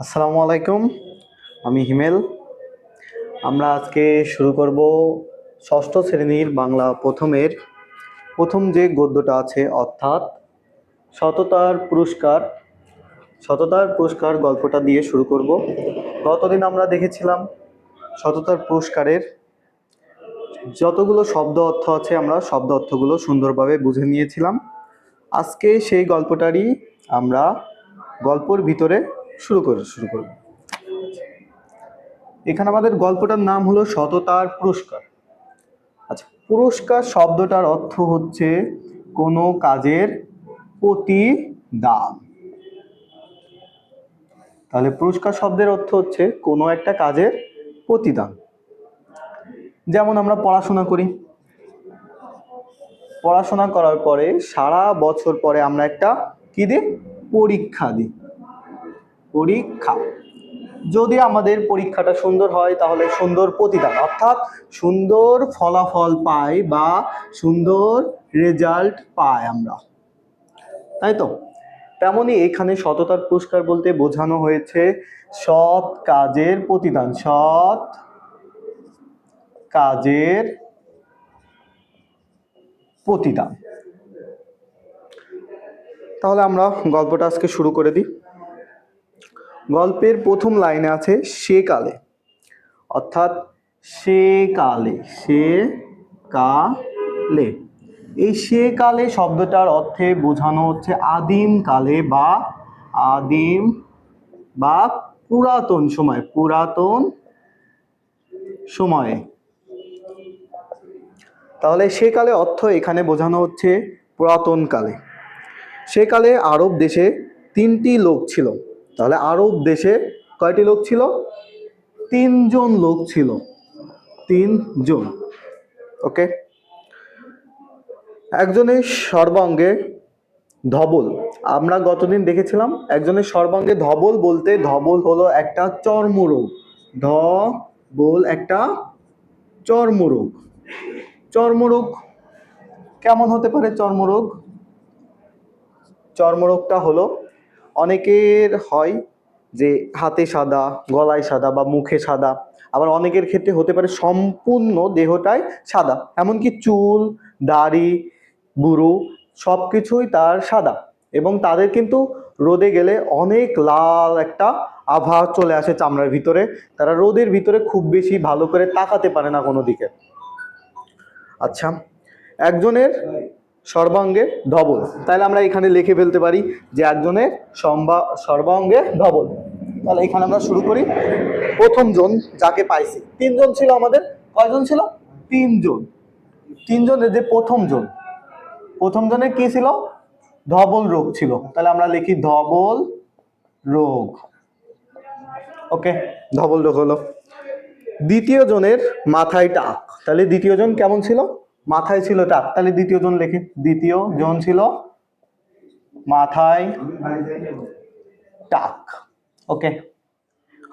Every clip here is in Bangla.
আসসালামু আলাইকুম, আমি হিমেল। আমরা আজকে শুরু করব ষষ্ঠ শ্রেণির বাংলা প্রথমের। প্রথম যে গদ্যটা আছে, অর্থাৎ সততার পুরস্কার। সততার পুরস্কার গল্পটা দিয়ে শুরু করব। গতদিন আমরা দেখেছিলাম সততার পুরস্কারের যতগুলো শব্দ অর্থ আছে, আমরা শব্দ অর্থগুলো সুন্দরভাবে বুঝে নিয়েছিলাম। আজকে সেই গল্পটারই আমরা গল্পর ভিতরে শুরু করে, শুরু করব। এখানে আমাদের গল্পটার নাম হলো সততার পুরস্কার। আচ্ছা পুরস্কার শব্দটার অর্থ হচ্ছে কোনো কাজের প্রতি দাম তাহলে পুরস্কার শব্দের অর্থ হচ্ছে কোনো একটা কাজের প্রতিদান। যেমন আমরা পড়াশোনা করি। পড়াশোনা করার পরে সারা বছর পরে আমরা একটা কি দিই? পরীক্ষা দিই। পরীক্ষা। যদি আমাদের পরীক্ষাটা সুন্দর হয়, তাহলে সুন্দর প্রতিদান। অর্থাৎ সুন্দর ফলাফল পাই বা সুন্দর রেজাল্ট পাই আমরা। তাই তো? তেমনি এখানে সততার পুরস্কার বলতে বোঝানো হয়েছে সৎ কাজের প্রতিদান। সৎ কাজের প্রতিদান। তাহলে আমরা গল্পটা আজকে শুরু করে দিই। গল্পের প্রথম লাইনে আছে সে কালে। অর্থাৎ সে কালে সে কালে। এই সে কালে শব্দটার অর্থে বোঝানো হচ্ছে আদিম কালে বা আদিম বা পুরাতন সময়, পুরাতন সময়ে। তাহলে সে কালে অর্থ এখানে বোঝানো হচ্ছে পুরাতন কালে। সেকালে আরব দেশে তিনটি লোক ছিল। তাহলে আরব দেশে কয়টি লোক ছিল? তিনজন লোক ছিল। তিনজন। ওকে? একজনের সর্বাঙ্গে ধবল। আমরা গতদিন দেখেছিলাম একজনের সর্বাঙ্গে ধবল বলতে ধবল হলো একটা চর্মরোগ। ধবল একটা চর্মরোগ। চর্মরোগ কেমন হতে পারে চর্মরোগ? চর্মরোগটা হলো অনেকের হয় যে হাতে সাদা, গলায় সাদা বা মুখে সাদা। আবার অনেকের ক্ষেত্রে হতে পারে সম্পূর্ণ দেহটাই সাদা। এমনকি চুল, দাড়ি বুড়ো সব কিছুই তার সাদা। এবং তাদের কিন্তু রোদে গেলে অনেক লাল একটা আভা চলে আসে চামড়ার ভিতরে। তারা রোদের ভিতরে খুব বেশি ভালো করে তাকাতে পারে না কোনো দিকে। আচ্ছা একজনের সর্বাঙ্গে ধবল। তাহলে আমরা এখানে লিখে ফেলতে পারি যে একজনের সম্বা সর্বাঙ্গে ধবল। তাহলে এখানে আমরা শুরু করি। প্রথম জন যাকে পাইছি। তিনজন ছিল আমাদের। কয়জন ছিল? তিনজন। তিনজনের যে প্রথম জন প্রথম জনের কি ছিল? ধবল রোগ ছিল। তাহলে আমরা লিখি ধবল রোগ। ওকে? ধবল রোগ হলো। দ্বিতীয় জনের মাথায় টাক। তাহলে দ্বিতীয় জন কেমন ছিল? মাথায় ছিল টাক তাহলে দ্বিতীয় জন লেখে। দ্বিতীয় জন ছিল মাথায় টাক। ওকে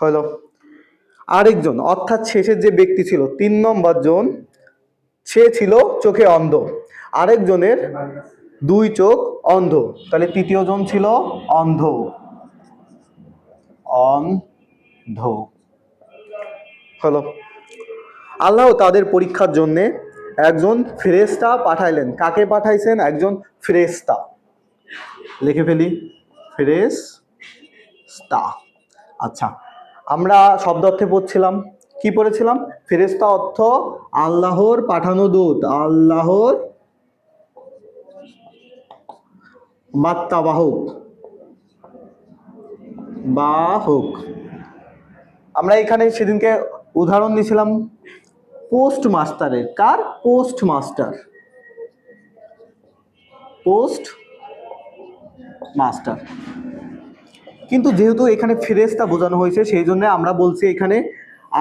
হলো। আরেকজন, অর্থাৎ শেষের যে ব্যক্তি ছিল, তিন নম্বর জন, সে ছিল চোখে অন্ধ। আরেকজনের দুই চোখ অন্ধ। তাহলে তৃতীয় জন ছিল অন্ধ। অন্ধ। হলো। আল্লাহ তাদের পরীক্ষার জন্য একজন ফেরেস্তা পাঠাইলেন। কাকে পাঠাইছেন? একজন ফেরেস্তা লিখে ফেলি। ফেরেস্তা আচ্ছা আমরা শব্দ অর্থে পড়ছিলাম। কি পড়েছিলাম? ফেরেস্তা অর্থ আল্লাহর পাঠানো দূত। আল্লাহর বার্তাবাহক বাহক। আমরা এখানে সেদিনকে উদাহরণ দিয়েছিলাম পোস্ট মাস্টারের কার পোস্ট মাস্টার পোস্ট মাস্টার কিন্তু যেহেতু এখানে ফেরেস্তা বোঝানো হয়েছে, সেই জন্য আমরা বলছি এখানে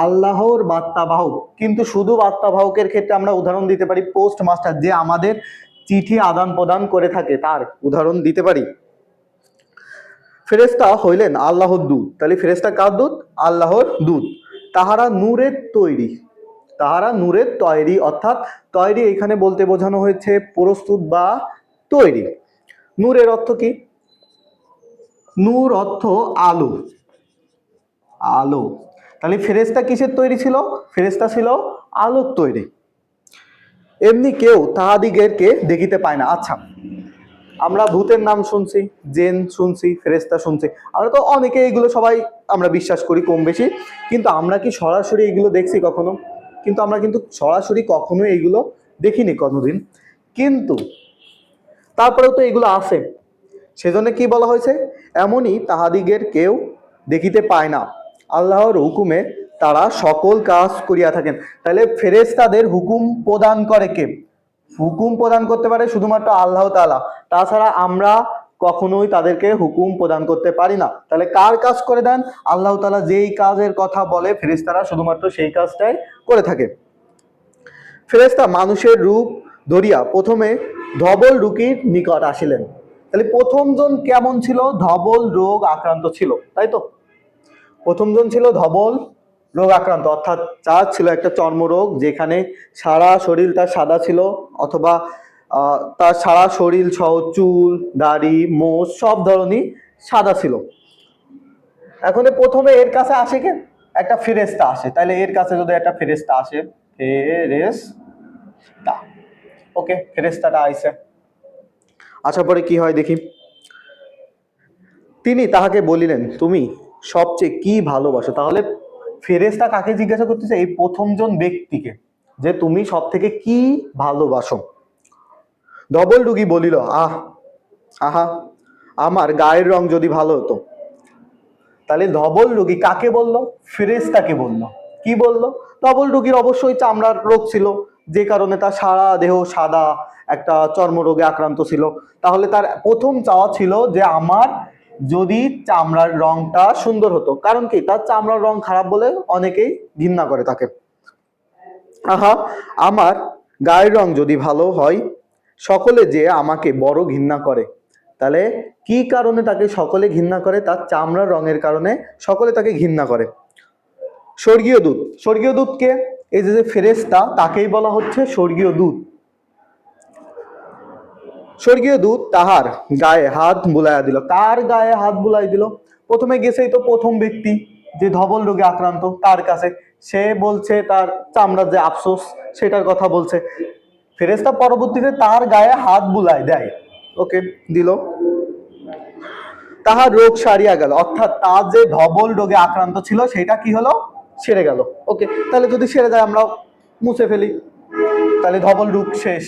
আল্লাহর বার্তাবাহক কিন্তু শুধু বার্তাবাহকের ক্ষেত্রে আমরা উদাহরণ দিতে পারি পোস্ট মাস্টার যে আমাদের চিঠি আদান প্রদান করে থাকে, তার উদাহরণ দিতে পারি। ফেরেস্তা হইলেন আল্লাহর দূত। তাহলে ফেরেস্তা কার দূত? আল্লাহর দূত। তাহারা নূরের তৈরি। তাহারা নূরের তৈরি, অর্থাৎ তৈরি এখানে বলতে বোঝানো হয়েছে প্রস্তুত বা তৈরি। নূরের অর্থ কি? নূর অর্থ আলো। আলো। তাহলে ফেরেস্তা কিসের তৈরি ছিল? ফেরেস্তা ছিল আলোর তৈরি। এমনি কেউ তাহাদিগেরকে দেখিতে পায় না। আচ্ছা আমরা ভূতের নাম শুনছি, জেন শুনছি ফেরেস্তা শুনছি। আমরা তো অনেকে এইগুলো সবাই আমরা বিশ্বাস করি কম বেশি। কিন্তু আমরা কি সরাসরি এইগুলো দেখছি কখনো? কিন্তু আমরা কিন্তু সরাসরি কখনো এইগুলো দেখিনি কোনোদিন কিন্তু তারপরেও তো এগুলো আছে। সেজন্য কি বলা হয়েছে? এমনই তাহাদিগের কেউ দেখিতে পায় না। আল্লাহর হুকুমে তারা সকল কাজ করিয়া থাকেন। তাহলে ফেরেশতাদের হুকুম প্রদান করে কে? হুকুম প্রদান করতে পারে শুধুমাত্র আল্লাহ তাআলা। তাছাড়া আমরা কখনোই তাদেরকে হুকুম প্রদান করতে পারি না। তাহলে কার কাজ করে দেন? আল্লাহ তালা যেই কাজের কথা বলে, ফেরেশতারা শুধুমাত্র সেই কাজটাই করে থাকে। ফেরেশতা মানুষের রূপ ধরিয়া প্রথমে ধবল রুগীর নিকট আসিলেন। তাহলে প্রথমজন কেমন ছিল? ধবল রোগ আক্রান্ত ছিল, তাই তো? প্রথমজন ছিল ধবল রোগ আক্রান্ত, অর্থাৎ যার ছিল একটা চর্মরোগ যেখানে সারা শরীর তার সাদা ছিল, অথবা তার সারা শরীর সহ চুল, দাড়ি, মোষ সব ধরনই সাদা ছিল। এখন প্রথমে এর কাছে আসে কে? একটা ফেরেস্তা আসে। তাহলে এর কাছে যদি একটা ফেরেস্তা আসে ফেরেস্তা ওকে ফেরেস্তাটা আইসে আসার পরে কি হয় দেখি? তিনি তাহাকে বলিলেন, তুমি সবচেয়ে কি ভালোবাসো? তাহলে ফেরেস্তা কাকে জিজ্ঞাসা করতেছে? এই প্রথমজন ব্যক্তিকে, যে তুমি সব থেকে কি ভালোবাসো? ডবল রুগী বলিল, আহ, আহা, আমার গায়ের রং যদি ভালো হতো, তাহলে ধবল রোগী কাকে বলল? ফেরেস্তাকে বলল। কি বলল? ধবল রোগীর অবশ্যই চামড়ার রোগ ছিল, যে কারণে তার সারা দেহ সাদা, একটা চর্মরোগে আক্রান্ত ছিল। তাহলে তার প্রথম চাওয়া ছিল যে আমার যদি চামড়ার রংটা সুন্দর হতো। কারণ কি? তার চামড়ার রং খারাপ বলে অনেকেই ঘৃণা করে তাকে। আহা, আমার গায়ের রং যদি ভালো হয় সকলে যে আমাকে বড় ঘৃণা করে, তাহলে কি কারণে তাকে সকলে ঘৃণা করে? তার চামড়ার রঙের কারণে সকলে তাকে ঘৃণা করে। স্বর্গীয় দূত, স্বর্গীয় দূতকে এই যে ফেরেস্তা তাকেই বলা হচ্ছে স্বর্গীয় দূত। স্বর্গীয় দূত তাহার গায়ে হাত বুলাইয়া দিল। কার গায়ে হাত বুলাই দিল? প্রথমে গেছেই তো প্রথম ব্যক্তি যে ধবল রোগে আক্রান্ত, তার কাছে। সে বলছে তার চামড়ার যে আফসোস, সেটার কথা বলছে। ফেরেস্তা পরবর্তীতে তার গায়ে হাত বুলাই দেয়। ওকে, দিল। তাহার রোগ সারিয়া গেল। অর্থাৎ তার যে ধবল রোগে আক্রান্ত ছিল, সেটা কি হলো? সেরে গেল। ওকে, তাহলে যদি সেরে যায় আমরা মুছে ফেলি। তাহলে ধবল রোগ শেষ।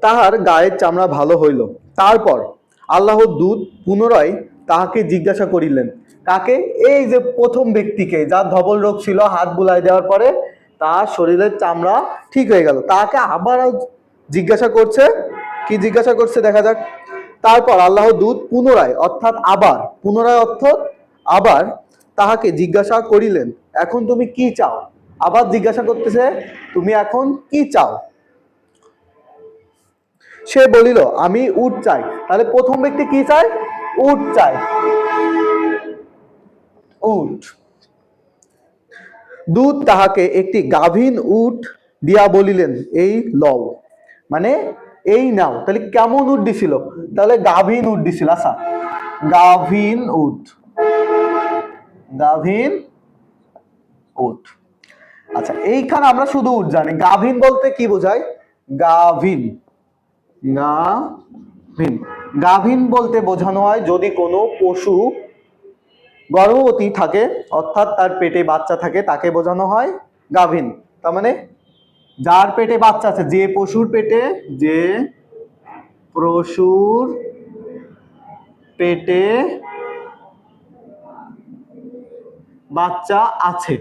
তাহার গায়ের চামড়া ভালো হইল। তারপর আল্লাহর দূত পুনরায় তাহাকে জিজ্ঞাসা করিলেন কাকে? এই যে প্রথম ব্যক্তিকে, যার ধবল রোগ ছিল, হাত বুলাই দেওয়ার পরে তার শরীরের চামড়া ঠিক হয়ে গেল। তাকে আবার জিজ্ঞাসা করছে, কি জিজ্ঞাসা করছে দেখা যাক। তারপর আল্লাহ দূত পুনরায়, অর্থাৎ আবার, পুনরায় অর্থ, আবার তাহাকে জিজ্ঞাসা করিলেন, এখন তুমি কি চাও? আবার জিজ্ঞাসা করতেছে, তুমি এখন কি চাও? সে বলিল, আমি উট চাই। তাহলে প্রথম ব্যক্তি কি চায়? উট চায়। উট। দূত তাহাকে একটি গাভীন উট দিয়া বলিলেন, এই লও। মানে এই নাও। তাহলে কেমন উট দিছিল? তাহলে গাভীন উট দিছিল আচ্ছা। গাভীন উট। গাভীন উট। আচ্ছা এইখানে আমরা শুধু উট জানি। গাভীন বলতে কি বোঝায়? গাভীন গাভীন গাভীন বলতে বোঝানো হয় যদি কোনো পশু গর্ভবতী থাকে, অর্থাৎ তার পেটে বাচ্চা থাকে, তাকে বোঝানো হয় গাভিন। তার মানে যার পেটে বাচ্চা আছে, যে পশুর পেটে, যে পশুর পেটে বাচ্চা আছে।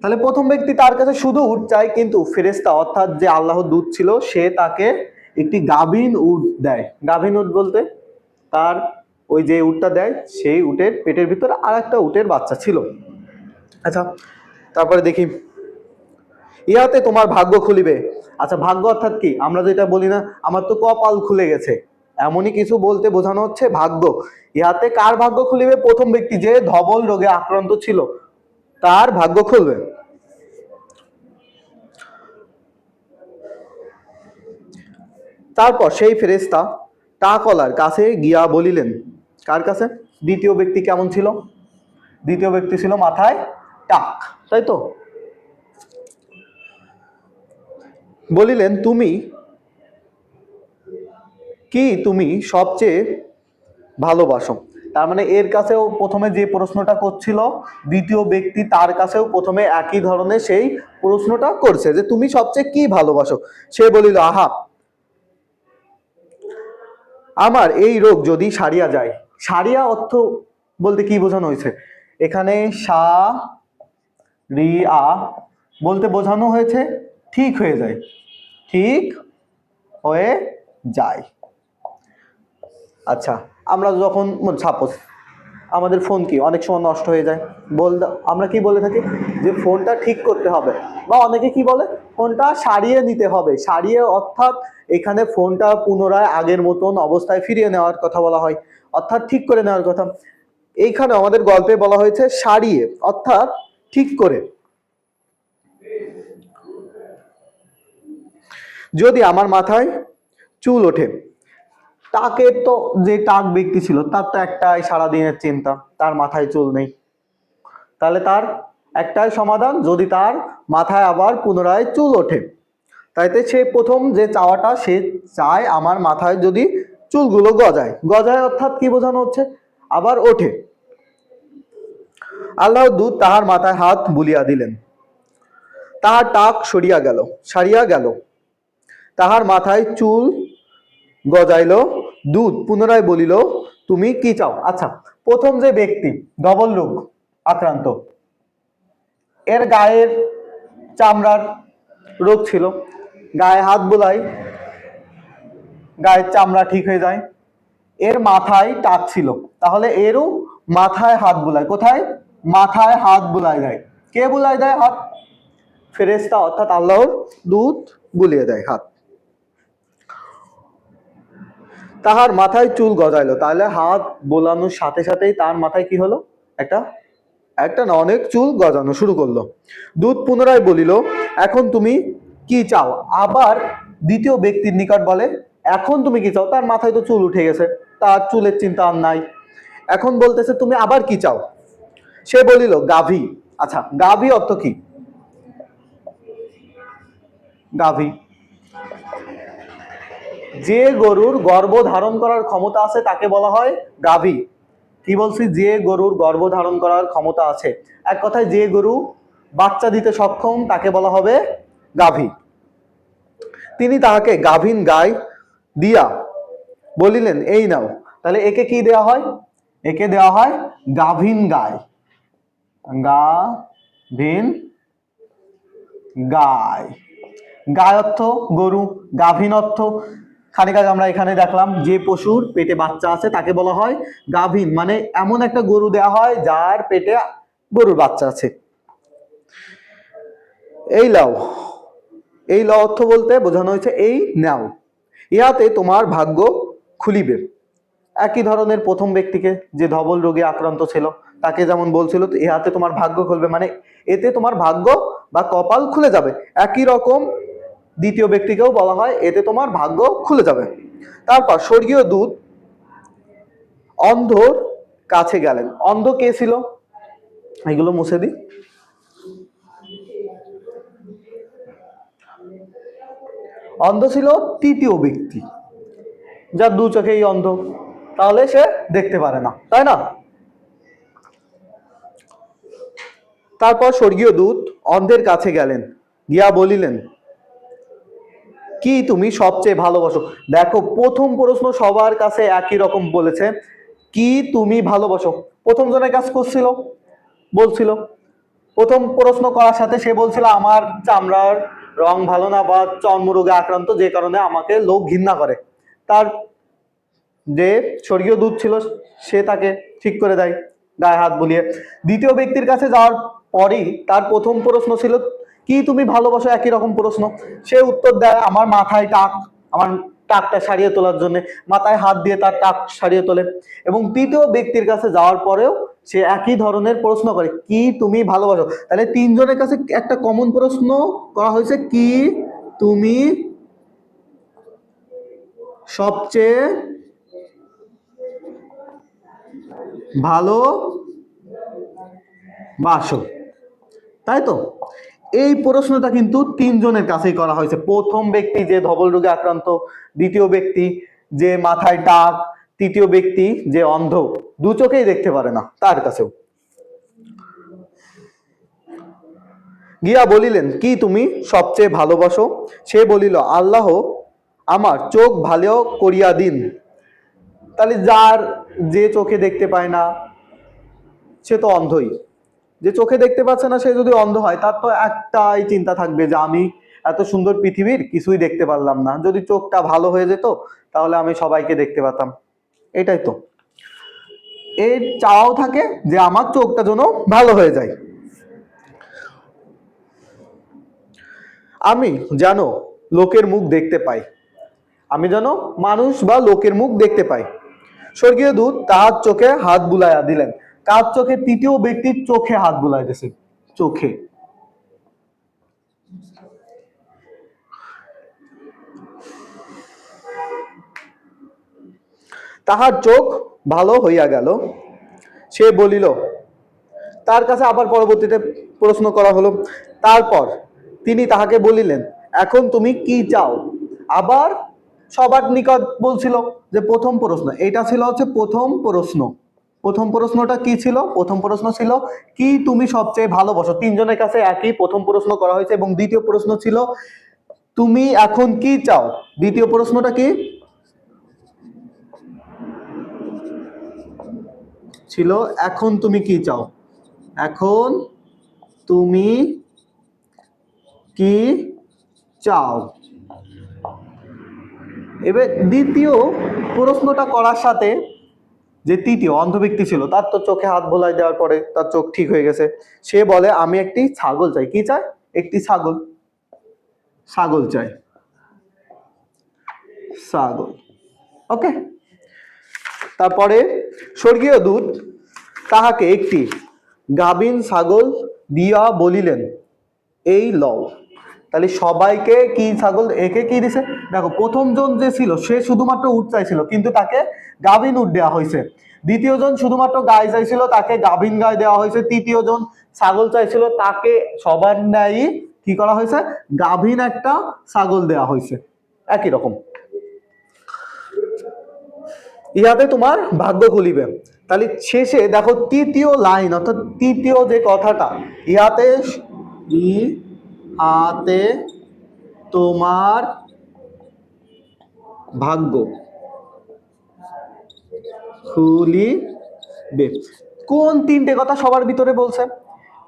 তাহলে প্রথম ব্যক্তি তার কাছে শুধু উট চায় কিন্তু ফেরেস্তা অর্থাৎ যে আল্লাহর দূত ছিল, সে তাকে একটি গাভীন উট দেয়। গাভীন উট বলতে তার ওই যে উটটা দেয়, সেই উটের পেটের ভিতরে আর একটা উটের বাচ্চা ছিল। আচ্ছা তারপরে দেখি। ইহাতে তোমার ভাগ্য খুলিবে। আচ্ছা ভাগ্য অর্থাৎ কি? আমরা যেটা বলি না, আমার তো কপাল খুলে গেছে। এমনই কিছু বলতে বোঝানো হচ্ছে ভাগ্য। ইহাতে কার ভাগ্য খুলিবে? প্রথম ব্যক্তি যে ধবল রোগে আক্রান্ত ছিল, তার ভাগ্য খুলবে। তারপর সেই ফেরেস্তা টাকলার কাছে গিয়া বলিলেন কার কাছে? দ্বিতীয় ব্যক্তি কেমন ছিল? দ্বিতীয় ব্যক্তি ছিল মাথায় টাক, তাই তো? বলিলেন, তুমি কি তুমি সবচেয়ে ভালোবাসো? তার মানে এর কাছেও প্রথমে যে প্রশ্নটা করছিল, দ্বিতীয় ব্যক্তি তার কাছেও প্রথমে একই ধরনের সেই প্রশ্নটা করছে যে, তুমি সবচেয়ে কি ভালোবাসো? সে বলিল, আহা, আমার এই রোগ যদি সারিয়া যায় সারিয়া অর্থ বলতে কি বোঝানো হয়েছে? এখানে সা, রি, আ বলতে বোঝানো হয়েছে, ঠিক হয়ে যায়। ঠিক হয়ে যায়। আচ্ছা আমরা যখন সাপোজ আমাদের ফোন কি, অনেক সময় নষ্ট হয়ে যায়। বল আমরা কি বলে থাকি? যে ফোনটা ঠিক করতে হবে। বা অনেকে কি বলে? ফোনটা সারিয়ে নিতে হবে। সারিয়ে অর্থাৎ এখানে ফোনটা পুনরায় আগের মতন অবস্থায় ফিরিয়ে নেওয়ার কথা বলা হয়। অর্থাৎ ঠিক করে নেওয়ার কথা। এইখানে আমাদের গল্পে বলা হয়েছে সারিয়ে, অর্থাৎ ঠিক করে। যদি আমার মাথায় চুল ওঠে টাকের তো যে টাক ব্যক্তি ছিল, তার তো একটাই সারাদিনের চিন্তা, তার মাথায় চুল নেই। তাহলে তার একটাই সমাধান, যদি তার মাথায় আবার পুনরায় চুল ওঠে। তাইতে সে প্রথম যে চাওয়াটা, সে চায় আমার মাথায় যদি চুলগুলো গজায়। গজায় অর্থাৎ কি বোঝানো হচ্ছে? আবার ওঠে। আল্লাহ দূত তাহার মাথায় হাত বুলিয়া দিলেন। তাহার টাক সরিয়া গেল, সারিয়া গেল। তাহার মাথায় চুল গজাইল দুধ পুনরায় বলিল, তুমি কি চাও? আচ্ছা প্রথম যে ব্যক্তি ডবল রোগ আক্রান্ত, এর গায়ের চামড়ার রোগ ছিল। গায়ে হাত বোলাই গায়ের চামড়া ঠিক হয়ে যায়। এর মাথায় টাক ছিল। তাহলে এরও মাথায় হাত বুলায় কোথায়? মাথায় হাত বুলাই দেয়। কে বুলাই দেয় হাত? ফেরেস্তা অর্থাৎ আল্লাহর দুধ বুলিয়ে দেয় হাত। তাহার মাথায় চুল গজাইলো। তাহলে হাত বোলানোর সাথে সাথেই তার মাথায় কি হলো? একটা একটা না, অনেক চুল গজানো শুরু করল। দুধ পুনরায় বলিল, এখন তুমি কি চাও? আবার দ্বিতীয় ব্যক্তির নিকট বলে এখন তুমি কি চাও? তার মাথায় তো চুল উঠে গেছে, তার চুলের চিন্তা আর নাই। এখন বলতেছে, তুমি আবার কি চাও? সে বলিল, গাভী। আচ্ছা গাভী অর্থ কি? গাভী। যে গরুর গর্ভ ধারণ করার ক্ষমতা আছে তাকে বলা হয় গাভী। কি বলছি? যে গরুর গর্ভ ধারণ করার ক্ষমতা আছে। এক কথায়, যে গরু বাচ্চা দিতে সক্ষম তাকে বলা হবে গাভী। তিনি তাহাকে গাভীন গায় দিয়া। বলিলেন, এই নাও। তাহলে একে কি দেওয়া হয়? একে দেওয়া হয় গাভীন গায় গাভীন গায় গায় অর্থ গরু, গাভিন অর্থ। খানিক আগে আমরা এখানে দেখলাম যে পশুর পেটে বাচ্চা আছে, তাকে বলা হয় গাভিন। মানে এমন একটা গরু দেওয়া হয় যার পেটে গরুর বাচ্চা আছে। এই লাও। এই লাও অর্থ বলতে বোঝানো হয়েছে, এই নাও। ইহাতে তোমার ভাগ্য খুলিবে। একই ধরনের প্রথম ব্যক্তিকে যে ধবল রোগে আক্রান্ত ছিল, তাকে যেমন বলছিল ইহাতে তোমার ভাগ্য খুলবে। মানে এতে তোমার ভাগ্য বা কপাল খুলে যাবে। একই রকম দ্বিতীয় ব্যক্তিকেও বলা হয়, এতে তোমার ভাগ্য খুলে যাবে। তারপর স্বর্গীয় দূত অন্ধর কাছে গেলেন। অন্ধ কে ছিল? এগুলো মুছে দিই। অন্ধ ছিল তৃতীয় ব্যক্তি। যার দু চোখেই অন্ধ, তাহলে সে দেখতে পারে না, তাই না? তারপর স্বর্গীয় দূত অন্ধের কাছে গেলেন, গিয়া বলিলেন, কি তুমি সবচেয়ে ভালোবাসো? দেখো, প্রথম প্রশ্ন সবার কাছে একই রকম বলেছে, কি তুমি ভালোবাসো? প্রথম জনের কাজ করছিল, বলছিল। প্রথম প্রশ্ন করার সাথে সে বলছিল, আমার চামড়ার রং ভালো না বা চর্মরোগে আক্রান্ত, যে কারণে আমাকে লোক ঘৃণা করে। তার যে স্বর্গীয় দূত ছিল, সে তাকে ঠিক করে দেয়, গায়ে হাত বুলিয়ে। দ্বিতীয় ব্যক্তির কাছে যাওয়ার পরেই তার প্রথম প্রশ্ন ছিল, কি তুমি ভালোবাসো একই রকম প্রশ্ন? সে উত্তর দেয়, আমার মাথায় টাক, আমার টাকটা সারিয়ে তোলার জন্য। মাথায় হাত দিয়ে তার টাক সারিয়ে তোলে। এবং তৃতীয় ব্যক্তির কাছে যাওয়ার পরেও সে একই ধরনের প্রশ্ন করে, কি তুমি ভালোবাসো? তাহলে তিনজনের কাছে একটা কমন প্রশ্ন করা হয়েছে, কি তুমি সবচেয়ে ভালো বাসো তাই তো? এই প্রশ্নটা কিন্তু তিনজনের কাছেই করা হয়েছে। প্রথম ব্যক্তি যে ধবল রোগে আক্রান্ত, দ্বিতীয় ব্যক্তি যে মাথায় টাক তৃতীয় ব্যক্তি যে অন্ধ, দু চোখেই দেখতে পারে না, তার কাছেও। গিয়া বলিলেন, কি তুমি সবচেয়ে ভালোবাসো? সে বলিল, আল্লাহ আমার চোখ ভালো করিয়া দিন। তাহলে যার যে চোখে দেখতে পায় না, সে তো অন্ধই। যে চোখে দেখতে পাচ্ছে না, সে যদি অন্ধ হয়, তার তো একটাই চিন্তা থাকবে যে আমি এত সুন্দর পৃথিবীর কিছুই দেখতে পারলাম না। যদি চোখটা ভালো হয়ে যেত, তাহলে আমি সবাইকে দেখতে পেতাম এটাই তো। এর চাওয়াও থাকে যে আমার চোখটা যেন ভালো হয়ে যায়। আমি যেন লোকের মুখ দেখতে পাই। আমি যেন মানুষ বা লোকের মুখ দেখতে পাই। স্বর্গীয় দূত তাহার চোখে হাত বুলাইয়া দিলেন। কার চোখে তৃতীয় ব্যক্তির চোখে হাত বুলাইতেছে। চোখে। তাহার চোখ ভালো হইয়া গেল। সে বলিল, তার কাছে আবার পরবর্তীতে প্রশ্ন করা হলো। তারপর তিনি তাহাকে বলিলেন, এখন তুমি কি চাও? আবার সবার নিকট বলছিল যে, প্রথম প্রশ্ন। এটা ছিল হচ্ছে প্রথম প্রশ্ন। প্রথম প্রশ্নটা কি ছিল? প্রথম প্রশ্ন ছিল, কি তুমি সবচেয়ে ভালোবাসো? তিনজনের কাছে একই প্রথম প্রশ্ন করা হয়েছে এবং দ্বিতীয় প্রশ্ন ছিল, তুমি এখন কি চাও? দ্বিতীয় প্রশ্নটা কি? ছিল, এখন তুমি কি চাও? এখন তুমি কি চাও? এবার দ্বিতীয় প্রশ্নটা করার সাথে যে তৃতীয় অন্ধ ব্যক্তি ছিল, তার তো চোখে হাত বোলাই দেওয়ার পরে তার চোখ ঠিক হয়ে গেছে। সে বলে, আমি একটি ছাগল চাই। কি চাই? একটি ছাগল। ছাগল চাই। ছাগল। ওকে? তারপরে স্বর্গীয় দূত তাহাকে একটি গাভীন ছাগল দিয়া বলিলেন, এই লও। তাহলে সবাইকে কি ছাগল, একে কি দিছে? দেখো প্রথম জন যে ছিল, সে শুধুমাত্র উট চাইছিল, কিন্তু তাকে গাভীন উট দেওয়া হয়েছে দ্বিতীয় জন শুধুমাত্র গাই চাইছিল, তাকে গাভীন গাই দেওয়া হয়েছে তৃতীয় জন ছাগল চাইছিল, তাকে সবার ন্যায় কি করা হয়েছে গাভিন একটা ছাগল দেওয়া হয়েছে একই রকম। ইহাতে তোমার ভাগ্য খুলিবে। তাহলে শেষে দেখো তৃতীয় লাইন অর্থাৎ তৃতীয় যে কথাটা ইহাতে ইহাতে তোমার ভাগ্য খুলিবে। কোন তিনটে কথা সবার ভিতরে বলছে?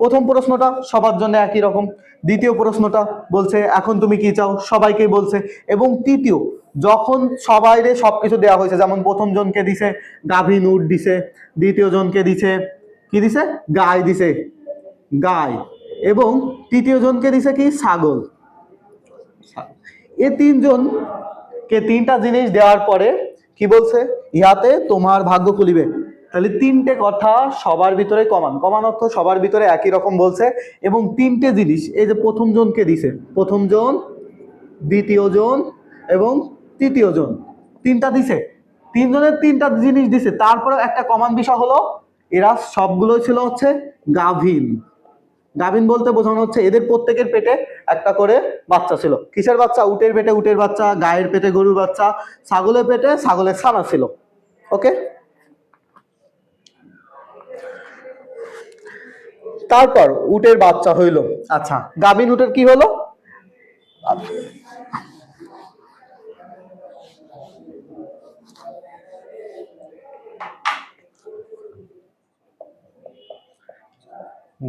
প্রথম প্রশ্নটা সবার জন্য একই রকম। দ্বিতীয় প্রশ্নটা বলছে, এখন তুমি কি চাও? সবাইকে বলছে। এবং তৃতীয়, যখন সবাইরে সবকিছু দেওয়া হয়েছে, যেমন প্রথম জনকে দিছে, গাভী উট দিছে, দ্বিতীয় জনকে দিছে, কি দিছে? গায় দিছে। গায় এবং তৃতীয় জনকে দিছে কি? ছাগল। এ তিনজনকে তিনটা জিনিস দেওয়ার পরে কি বলছে? ইহাতে তোমার ভাগ্য খুলিবে। তাহলে তিনটে কথা সবার ভিতরে কমান কমান অর্থ সবার ভিতরে একই রকম বলছে এবং তিনটে জিনিস, এই যে প্রথম জনকে দিছে। প্রথম জন, দ্বিতীয় জন এবং তৃতীয় জন। তিনটা দিছে। তিনজনের তিনটা জিনিস দিছে। তারপরে একটা কমান বিষয় হলো, এরা সবগুলো ছিল হচ্ছে গাভিন। গাভিন বলতে বোঝানো হচ্ছে এদের প্রত্যেকের পেটে একটা করে বাচ্চা ছিল। কিসের বাচ্চা? উটের পেটে উটের বাচ্চা, গায়ের পেটে গরুর বাচ্চা, ছাগলের পেটে ছাগলের ছানা ছিল। ওকে তারপর উটের বাচ্চা হইল। আচ্ছা গাভিন উটের কি হলো?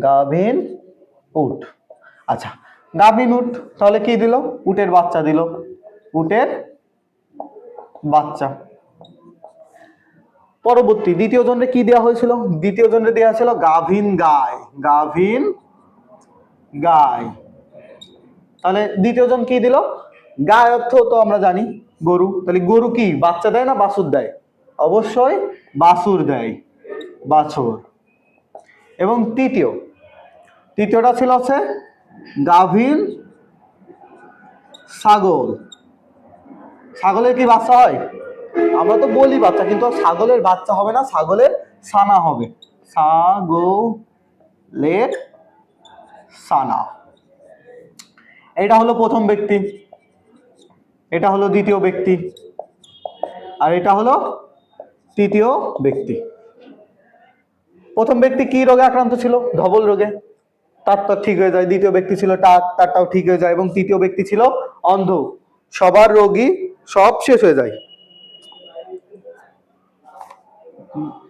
গাভিন উট। আচ্ছা গাভিন উট তাহলে কি দিল? উটের বাচ্চা দিল। উটের বাচ্চা। পরবর্তী দ্বিতীয় জনরে কি দেওয়া হয়েছিল? দ্বিতীয় জনরে দেওয়া ছিল গাভিন গায় গাভিন গায় তাহলে দ্বিতীয় জন কি দিল? গায় অর্থ তো আমরা জানি, গরু। তাহলে গরু কি? বাচ্চা দেয় না বাছুর দেয়? অবশ্যই বাছুর দেয়, বাছুর। এবং তৃতীয়, তৃতীয়টা ছিল হচ্ছে গাভীর ছাগল। ছাগলের কি বাচ্চা হয়? আমরা তো বলি বাচ্চা, কিন্তু ছাগলের বাচ্চা হবে না, ছাগলের সানা হবে। ছাগলের সানা। এটা হলো প্রথম ব্যক্তি। এটা হলো দ্বিতীয় ব্যক্তি। আর এটা হলো তৃতীয় ব্যক্তি। প্রথম ব্যক্তি কি রোগে আক্রান্ত ছিল? ধবল রোগে। তার তো ঠিক হয়ে যায়। দ্বিতীয় ব্যক্তি ছিল টাক, তারটাও ঠিক হয়ে যায়। এবং তৃতীয় ব্যক্তি ছিল অন্ধ। সবার রোগী সব শেষ হয়ে যায়। que